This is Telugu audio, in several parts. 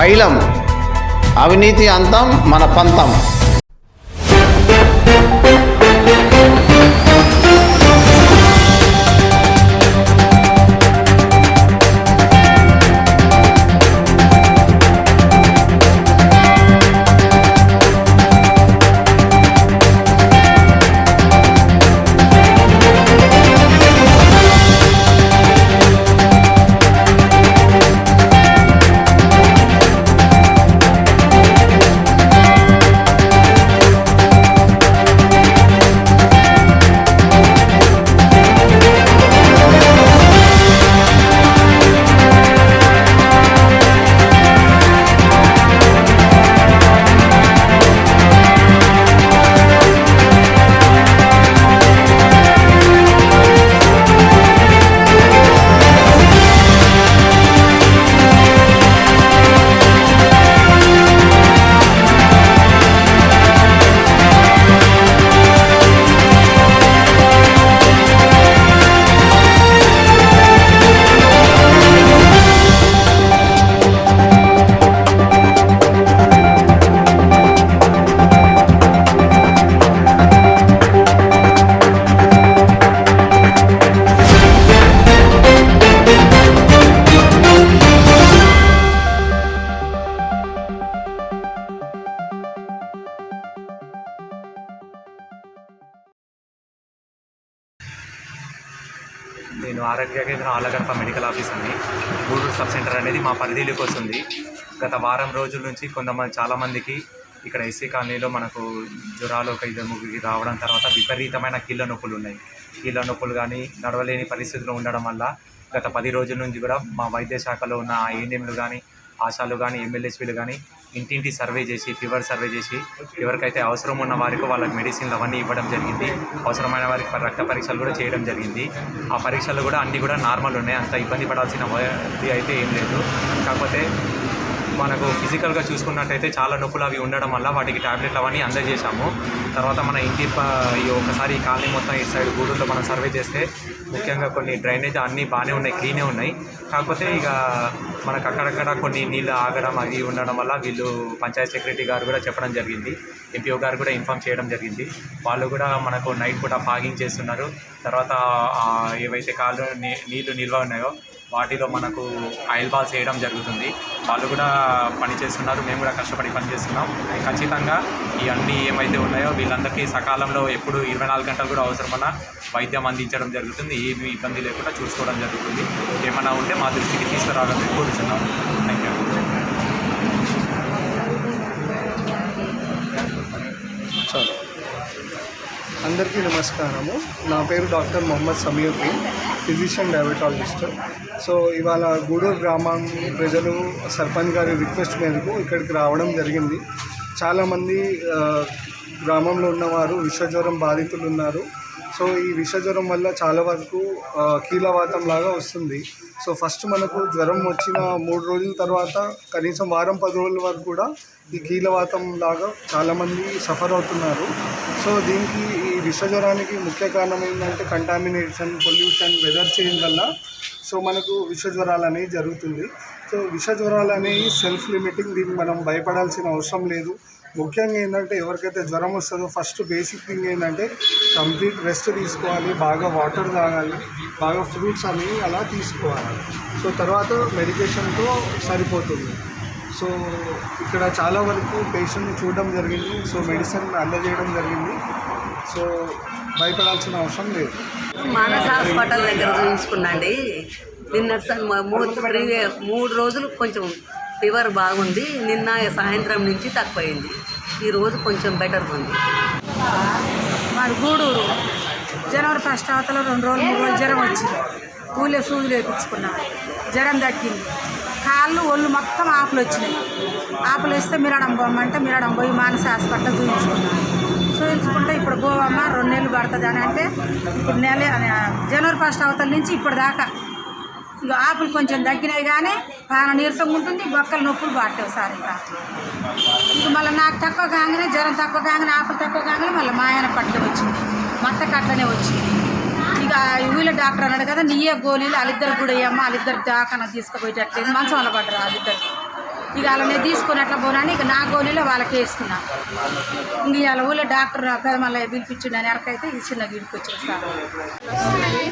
పైలం. అవినీతి అంతం మన పంతం. నేను ఆరోగ్య కేంద్రం ఆలగడప మెడికల్ ఆఫీస్ అని గూడూరు సబ్ సెంటర్ అనేది మా పరిధిలోకి వస్తుంది. గత వారం రోజుల నుంచి కొంతమంది చాలామందికి ఇక్కడ ఎస్సీ కాలనీలో మనకు జ్వరాలు ఒక ఇద్దరు ముగ్గురికి రావడం తర్వాత విపరీతమైన కీళ్ళ నొప్పులు ఉన్నాయి. కీళ్ళ నొప్పులు కానీ నడవలేని పరిస్థితులు ఉండడం వల్ల గత పది రోజుల నుంచి కూడా మా వైద్య శాఖలో ఉన్న ఏఎన్ఎంలు కానీ ఆశాలు కానీ ఎమ్మెల్యేస్పీలు కానీ ఇంటింటి సర్వే చేసి ఫీవర్ సర్వే చేసి ఎవరికైతే అవసరం ఉన్న వారికి వాళ్ళకి మెడిసిన్లు అవన్నీ ఇవ్వడం జరిగింది. అవసరమైన వారికి రక్త పరీక్షలు కూడా చేయడం జరిగింది. ఆ పరీక్షలు కూడా అన్నీ కూడా నార్మల్ ఉన్నాయి. అంత ఇబ్బంది పడాల్సిన అయితే ఏం లేదు. కాకపోతే మనకు ఫిజికల్గా చూసుకున్నట్టయితే చాలా నొప్పులు అవి ఉండడం వల్ల వాటికి టాబ్లెట్లు అవన్నీ అందజేశాము. తర్వాత మన ఇంటి ఈ ఒకసారి ఈ కాలనీ మొత్తం ఇటు సైడ్ గూడూరులో మనం సర్వే చేస్తే ముఖ్యంగా కొన్ని డ్రైనేజ్ అన్నీ బాగానే ఉన్నాయి క్లీనే ఉన్నాయి. కాకపోతే ఇక మనకు అక్కడక్కడ కొన్ని నీళ్ళు ఆగడం అవి ఉండడం వల్ల వీళ్ళు పంచాయత్ సెక్రటరీ గారు కూడా చెప్పడం జరిగింది. ఎంపీఓ గారు కూడా ఇన్ఫామ్ చేయడం జరిగింది. వాళ్ళు కూడా మనకు నైట్ పూట ఫాగింగ్ చేస్తున్నారు. తర్వాత ఏవైతే కాళ్ళు నీ- నీళ్ళు నిల్వ ఉన్నాయో వాటిలో మనకు ఆయిల్ బాల్స్ వేయడం జరుగుతుంది. వాళ్ళు కూడా పని చేస్తున్నారు. మేము కూడా కష్టపడి పని చేస్తున్నాం. ఖచ్చితంగా ఈ అన్ని ఏమైతే ఉన్నాయో వీళ్ళందరికీ సకాలంలో ఎప్పుడు ఇరవై నాలుగు గంటలు కూడా అవసరమన్న వైద్యం అందించడం జరుగుతుంది. ఏమి ఇబ్బంది లేకుండా చూసుకోవడం జరుగుతుంది. ఏమైనా ఉంటే మా దృష్టికి తీసుకురావాలని కోరుతున్నాం థ్యాంక్ యూ అందరికీ నమస్కారము. నా పేరు doctor Mohammed Sameer physician diabetologist so ఇవాళ గూడూరు గ్రామం ప్రజలు సర్పంచ్ గారి రిక్వెస్ట్ మేరకు ఇక్కడికి రావడం జరిగింది. చాలామంది గ్రామంలో ఉన్నవారు విషజ్వరం బాధితులు ఉన్నారు సో ఈ విషజ్వరం వల్ల చాలా వరకు కీలవాతం లాగా వస్తుంది. సో ఫస్ట్ మనకు జ్వరం వచ్చిన మూడు రోజుల తర్వాత కనీసం వారం పది రోజుల వరకు కూడా ఈ కీలవాతం లాగా చాలామంది సఫర్ అవుతున్నారు. సో దీనికి ఈ విషజ్వరానికి ముఖ్య కారణం ఏంటంటే కంటామినేషన్ పొల్యూషన్ వెదర్ చేంజ్ వల్ల సో మనకు విషజ్వరాలు అనేవి జరుగుతుంది. సో విషజ్వరాలు అనేవి సెల్ఫ్ లిమిటింగ్ దీనికి మనం భయపడాల్సిన అవసరం లేదు. ముఖ్యంగా ఏంటంటే ఎవరికైతే జ్వరం వస్తుందో ఫస్ట్ బేసిక్ థింగ్ ఏంటంటే కంప్లీట్ రెస్ట్ తీసుకోవాలి బాగా వాటర్ తాగాలి బాగా ఫ్రూట్స్ అనేవి అలా తీసుకోవాలి. సో తర్వాత మెడికేషన్తో సరిపోతుంది. సో ఇక్కడ చాలా వరకు పేషెంట్ని చూడడం జరిగింది. సో మెడిసిన్ అందజేయడం జరిగింది. సో భయపడాల్సిన అవసరం లేదు. మానస హాస్పిటల్ దగ్గర చూపించుకున్నాండి. నిన్న మూడు మూడు రోజులు కొంచెం ఫీవర్ బాగుంది నిన్న సాయంత్రం నుంచి తక్కువైంది. ఈరోజు కొంచెం బెటర్ ఉంది. మాది గూడూరు. జనవరి ఫస్ట్ అవతల రెండు రోజులు మూడు రోజులు జ్వరం వచ్చింది. పూలే సూదులు వేయించుకున్నాం జ్వరం తగ్గింది. కాళ్ళు ఒళ్ళు మొత్తం ఆకులు వచ్చినాయి. ఆకులు వేస్తే మిరడం పోమంటే మిరడం పోయి మానస హాస్పిటల్ చూపించుకున్నాం చూపించుకుంటే ఇప్పుడు గోవమ్మ రెండు నెలలు పడుతుంది అని అంటే ఇప్పుడు నెల జనవరి ఫస్ట్ అవతల నుంచి ఇప్పటిదాకా ఇక ఆకులు కొంచెం తగ్గినాయి కానీ బాగా నీరసంగా ఉంటుంది బొక్కలు నొప్పులు బాటేవు సార్ ఇంకా. ఇక మళ్ళీ నాకు తక్కువ కాగానే జ్వరం తక్కువ కాగానే ఆకులు తక్కువ కాగానే మళ్ళీ మా ఆయన పట్ల వచ్చింది. మత్తకు అట్లనే వచ్చింది. ఇక ఊళ్ళో డాక్టర్ అన్నాడు కదా నీయే గోళీలు వాళ్ళిద్దరు కూడా ఏమో వాళ్ళిద్దరు దాకా తీసుకుపోయేటట్లేదు మంచం వల్ల పడ్డరు వాళ్ళిద్దరు ఇక అలానే తీసుకొని అట్లా పోనని ఇక నా గోళీలో వాళ్ళకి వేసుకున్నా. ఇంక ఇవాళ ఊళ్ళో డాక్టర్ పెదమల్ల పిలిపించిండని ఎరకైతే ఈ చిన్న గిడికి వచ్చిన సార్ వస్తున్నాయి.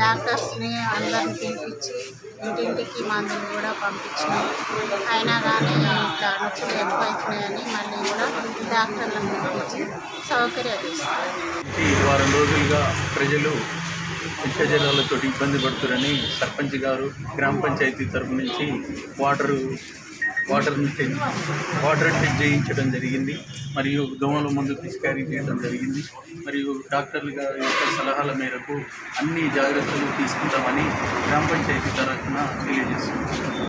డాక్టర్స్ని అందరిని పిలిపించి ఇంటింటికి మందులు కూడా పంపించినాం అయినా కానీ ఇట్లా నొప్పులు ఎక్కువైతున్నాయని మళ్ళీ కూడా డాక్టర్లను పిలిపించి సౌకర్యాలు ఇస్తాం ఈ వారం రోజులుగా ప్రజలు విషజలాలతో ఇబ్బంది పడుతున్నారని సర్పంచ్ గారు గ్రామ పంచాయతీ తరపు నుంచి వాటరు వాటర్ వాటర్ టెస్ట్ చేయించడం జరిగింది. మరియు దోమల మందు పిచికారీ చేయడం జరిగింది. మరియు డాక్టర్ల గారి యొక్క సలహాల మేరకు అన్ని జాగ్రత్తలు తీసుకుంటామని గ్రామ పంచాయతీ తరఫున తెలియజేస్తున్నాం.